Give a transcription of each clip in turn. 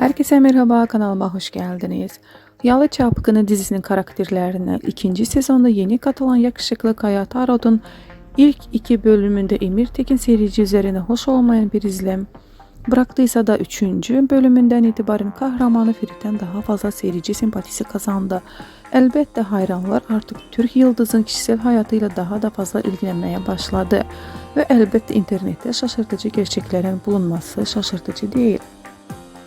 Herkese merhaba kanalıma hoş geldiniz. Yalı Çapkını dizisinin karakterlerine ikinci sezonda yeni katılan yakışıklı Kaya Tarod'un ilk iki bölümünde Emir Tekin seyirci üzerine hoş olmayan bir izlem bıraktıysa da üçüncü bölümünden itibaren kahramanı Ferit'ten daha fazla seyirci simpatisi kazandı. Elbette hayranlar artık Türk Yıldız'ın kişisel hayatıyla daha da fazla ilgilenmeye başladı. Ve elbette internette şaşırtıcı gerçeklerin bulunması şaşırtıcı değil.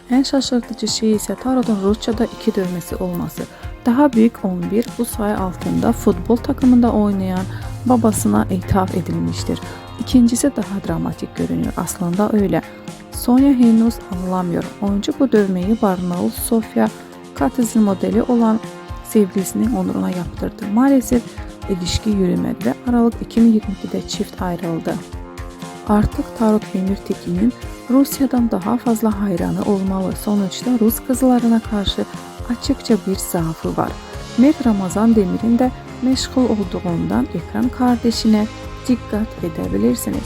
En şaşırtıcı şey ise Taro'nun Rusça'da iki dövmesi olması. Daha büyük 11 bu sayı altında futbol takımında oynayan babasına ithaf edilmiştir. İkincisi daha dramatik görünüyor. Aslında öyle. Sonya henüz anlamıyor. Oyuncu bu dövmeyi Barnaul Sofia Katiz'in modeli olan sevgilisinin onuruna yaptırdı. Maalesef ilişki yürümedi ve Aralık 2022'de çift ayrıldı. Artık Tarot Emir Tekin'in Rusya'dan daha fazla hayranı olmalı. Sonuçta Rus kızlarına karşı açıkça bir zaafı var. Met Ramazan Demir'in de meşgul olduğundan ekran kardeşine dikkat edebilirsiniz.